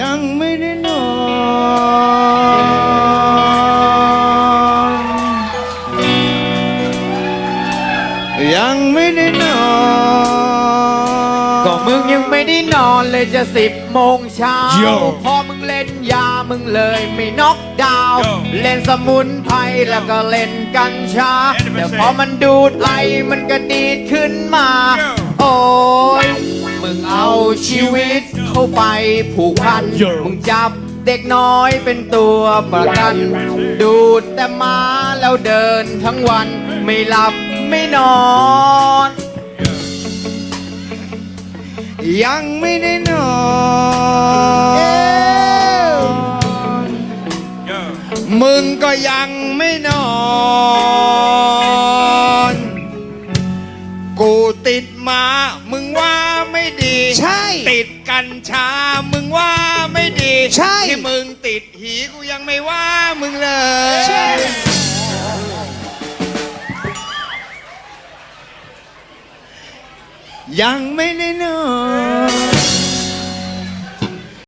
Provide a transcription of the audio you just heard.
ยังไม่ได้นอนยังไม่ได้นอนก็มึงยังไม่ได้นอนเลยจะสิบโมงเช้าโย่พอมึงเล่นยามึงเลยไม่น็อกดาวน์โย่เล่นสมุนไพรแล้วก็เล่นกัญชา100%แต่พอมันดูดไหลมันก็ดีดขึ้น เอาชีวิตเข้าไปผูกพันโย่มึงจับเด็กน้อยเป็นตัวประกัน ดูดแต่มาแล้วเดินทั้งวัน ไม่หลับไม่นอน ยังไม่ได้นอน มึงก็ยังไม่นอน กูติดมา มึงว่า ไม่ดี ใช่ ติดกัญชา มึงว่าไม่ดีใช่ ที่มึงติดหีกูยังไม่ว่ามึงเลยใช่ ยังไม่ได้นอน